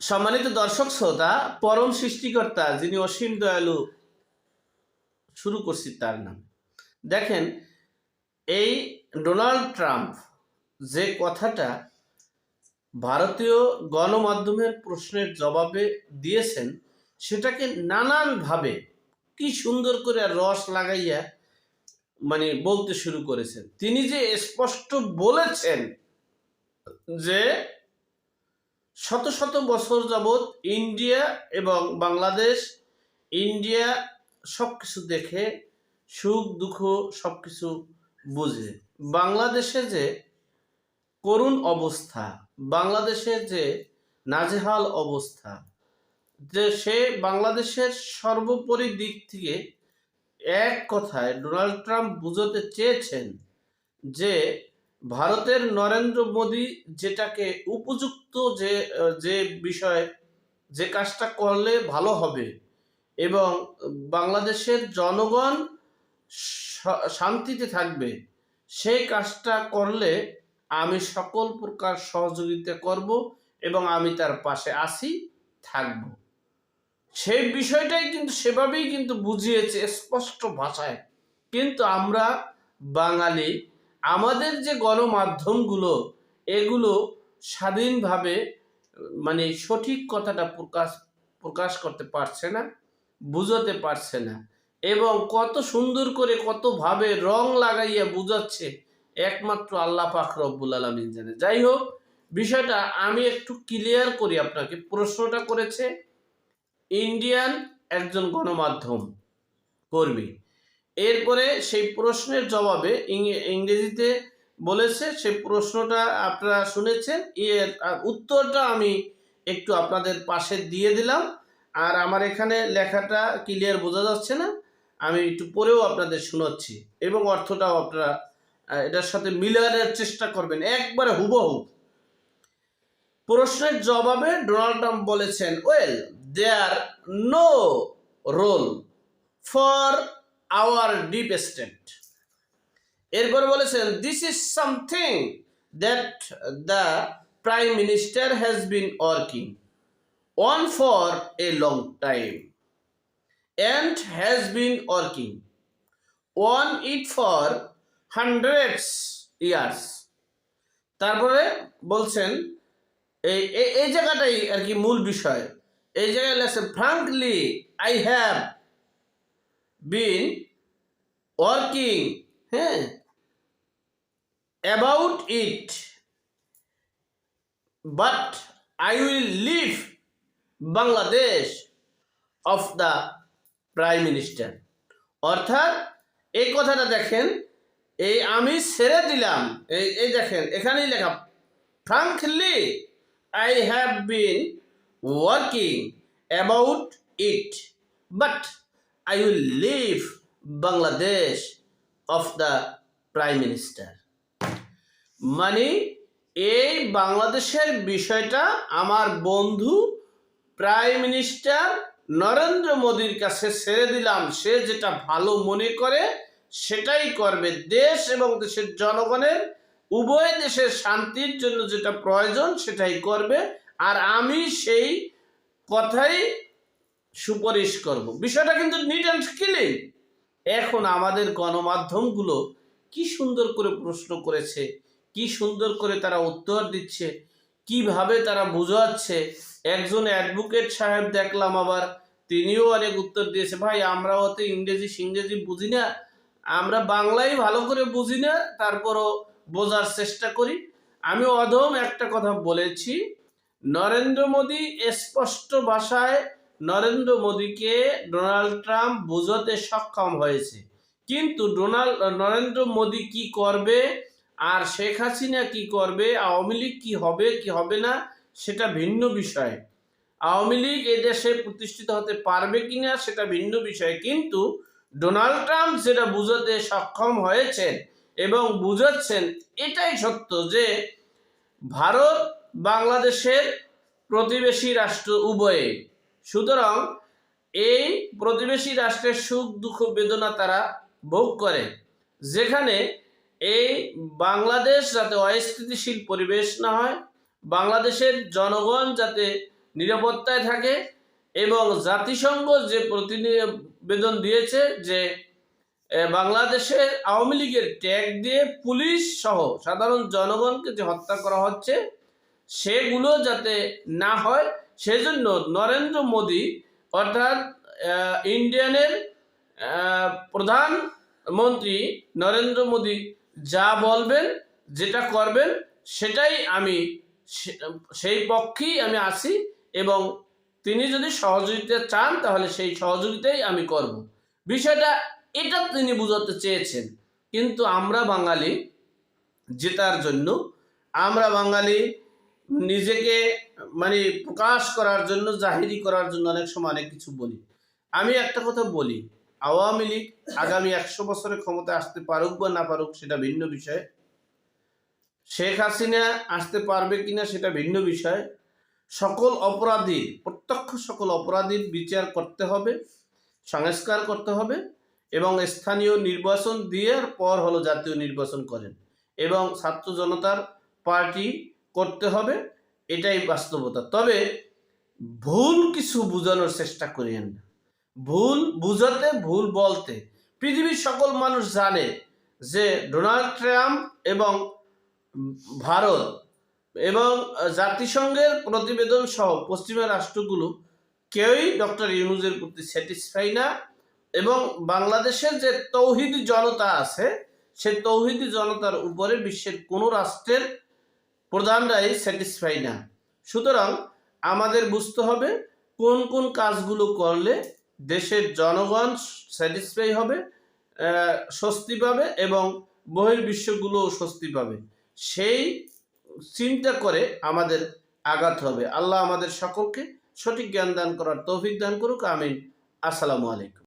সম্মানিত দর্শক শ্রোতা, পরম সৃষ্টিকর্তা যিনি অসীম দয়ালু শুরু করছি তার নাম। দেখেন, এই ডোনাল্ড ট্রাম্প যে কথাটা ভারতীয় গণমাধ্যমের প্রশ্নের জবাবে দিয়েছেন, সেটাকে নানানভাবে কি সুন্দর করে রস লাগাইয়া মানে বলতে শুরু করেছেন। তিনি যে স্পষ্ট বলেছেন যে শত শত বছর যাবৎ ইন্ডিয়া এবং বাংলাদেশ, ইন্ডিয়া সব কিছু দেখে সুখ, দুঃখ সব কিছু বুঝে। বাংলাদেশে যে করুণ অবস্থা বাংলাদেশের যে নাজেহাল অবস্থা, যে সে বাংলাদেশের সর্বোপরি দিক থেকে এক কথায় ডোনাল্ড ট্রাম্প বুঝতে চেয়েছেন যে ভারতের নরেন্দ্র মোদী যেটাকে উপযুক্ত যে যে বিষয় যে কাজটা করলে ভালো হবে এবং বাংলাদেশের জনগণ শান্তিতে থাকবে, সেই কাজটা করলে আমি সকল প্রকার সহযোগিতা করব এবং আমি তার পাশে আসি থাকব। সেই বিষয়টাই কিন্তু সেভাবেই কিন্তু বুঝিয়েছে স্পষ্ট ভাষায়। কিন্তু আমরা বাঙালি আমাদের যে গণমাধ্যমগুলো, এগুলো স্বাধীনভাবে মানে সঠিক কথাটা প্রকাশ প্রকাশ করতে পারছে না, বুঝাতে পারছে না এবং কত সুন্দর করে কতভাবে রং লাগাইয়া বুঝাচ্ছে একমাত্র আল্লাহ পাক রব্বুল আলমিন জানে। যাই হোক, বিষয়টা আমি একটু ক্লিয়ার করি আপনাকে। প্রশ্নটা করেছে, ইন্ডিয়ান একজন গণমাধ্যম কর্মী এরপরে সেই প্রশ্নের জবাবে ইংরেজিতে বলেছে, সেই প্রশ্নটা আপনারা শুনেছেন এর উত্তরটা আমি একটু আপনাদের পাশে দিয়ে দিলাম। আর আমার এখানে লেখাটা ক্লিয়ার বোঝা যাচ্ছে না, আমি একটু পরেও আপনাদের শোনাচ্ছি। এবং অর্থটাও আপনারা এটার সাথে মিলানোর চেষ্টা করবেন, একবারে হুবহু। প্রশ্নের জবাবে ডোনাল্ড ট্রাম্প বলেছেন well there no role for our deep state এরপর বলেছেন this is something that the prime minister has been working on for a long time and has been working on it for hundreds years তারপরে বলছেন, এই, এই- জায়গাটাই আর কি মূল বিষয়। এই জায়গায় লেখছে frankly I have been working হ্যাঁ about it but I will leave Bangladesh of the prime minister অর্থাৎ, এই কথাটা দেখেন, এই আমি ছেড়ে দিলাম। এই এই দেখেন, এখানেই লেখা frankly I have been working about it but I will leave Bangladesh of the prime minister. মানে এই বাংলাদেশের বিষয়টা আমার বন্ধু প্রাইম মিনিস্টার নরেন্দ্র মোদীর কাছে ছেড়ে দিলাম। সে যেটা ভালো মনে করে, সেটাই করবে। দেশ এবং দেশের জনগণের, উভয় দেশের শান্তির জন্য যেটা প্রয়োজন সেটাই করবে। আর আমি সেই কথাই সুপারিশ করব। বিষয়টা কিন্তু নিট অ্যান্ড ক্লিন এখন আমাদের গণমাধ্যমগুলো কি সুন্দর করে প্রশ্ন করেছে, কি সুন্দর করে তারা উত্তর দিচ্ছে, কীভাবে তারা বোঝাচ্ছে। একজন অ্যাডভোকেট সাহেব দেখলাম আবার, তিনিও অনেক উত্তর দিয়েছে, ভাই আমরা অত ইংরেজি সিংরেজি বুঝি না। আমরা বাংলাই ভালো করে বুঝি না, তারপরও বোঝার চেষ্টা করি। আমি অধম একটা কথা বলেছি, নরেন্দ্র মোদী স্পষ্ট ভাষায় নরেন্দ্র মোদীকে ডোনাল্ড ট্রাম্প বোঝাতে সক্ষম হয়েছে। কিন্তু ডোনাল্ড, নরেন্দ্র মোদী কি করবে আর শেখ হাসিনা কি করবে, আওয়ামী লীগ কি হবে কি হবে না, সেটা ভিন্ন বিষয়। আওয়ামী লীগ এ দেশে প্রতিষ্ঠিত হতে পারবে কিনা সেটা ভিন্ন বিষয়। কিন্তু ডোনাল্ড ট্রাম্প যেটা বুঝাতে সক্ষম হয়েছেন এবং বুঝাচ্ছেন এটাই সত্য যে ভারত বাংলাদেশের প্রতিবেশী রাষ্ট্র উভয়ে সুতরাং এই প্রতিবেশী রাষ্ট্রের সুখ দুঃখ বেদনা তারা ভোগ করে যেখানে এই বাংলাদেশ যাতে অস্থিতিশীল পরিবেশ না হয় বাংলাদেশের জনগণ যাতে নিরাপত্তায় থাকে এবং জাতিসংঘ যে প্রতিবেদন দিয়েছে যে এ, বাংলাদেশের আওয়ামী লীগের ট্যাগ দিয়ে পুলিশ সহ সাধারণ জনগণকে যে হত্যা করা হচ্ছে সেগুলো যাতে না হয় সেজন্য নরেন্দ্র মোদী অর্থাৎ ইন্ডিয়ানের প্রধানমন্ত্রী নরেন্দ্র মোদী যা বলবেন, যেটা করবেন, সেটাই আমি সেই পক্ষেই আমি আছি এবং তিনি যদি সহযোগিতা চান তাহলে সেই সহযোগিতাই আমি করব। বিষয়টা এটা তিনি বুঝাতে চেয়েছেন, কিন্তু আমরা বাঙালি জেতার জন্য, আমরা বাঙালি নিজেকে মানে প্রকাশ করার জন্য, জাহিরি করার জন্য অনেক সময় অনেক কিছু বলি। আমি একটা কথা বলি, আওয়ামী লীগ আগামী একশো বছরের ক্ষমতা আসতে পারুক বা না পারুক সেটা ভিন্ন বিষয়। শেখ হাসিনা আসতে পারবে কিনা সেটা ভিন্ন বিষয়। সকল অপরাধী, প্রত্যক্ষ সকল অপরাধীর বিচার করতে হবে, সংস্কার করতে হবে এবং স্থানীয় নির্বাচন দিয়ে পর হলো জাতীয় নির্বাচন করেন এবং ছাত্র জনতার পার্টি করতে হবে, এটাই বাস্তবতা। তবে ভুল কিছু বোঝানোর চেষ্টা করিয়েন না। ভুল বুঝাতে, ভুল বলতে। পৃথিবীর সকল মানুষ জানে যে ডোনাল্ড ট্রাম্প এবং ভারত এবং জাতিসংঘের প্রতিবেদন সহ পশ্চিমা রাষ্ট্রগুলো কেউই ডক্টর ইউনুজের প্রতি স্যাটিসফাই না এবং বাংলাদেশের যে তৌহিদি জনতা আছে, সে তৌহিদি জনতার উপরে বিশ্বের কোনো রাষ্ট্রের প্রধানরাই স্যাটিসফাই না। সুতরাং আমাদের বুঝতে হবে কোন কোন কাজগুলো করলে দেশের জনগণ স্যাটিসফাই হবে স্বস্তি পাবে এবং বহির্বিশ্বগুলোও স্বস্তি পাবে। সেই চিন্তা করে আমাদের আঘাত হবে। আল্লাহ আমাদের সকলকে সঠিক জ্ঞান দান করার তৌফিক দান করুক। আমিন। আসসালামু আলাইকুম।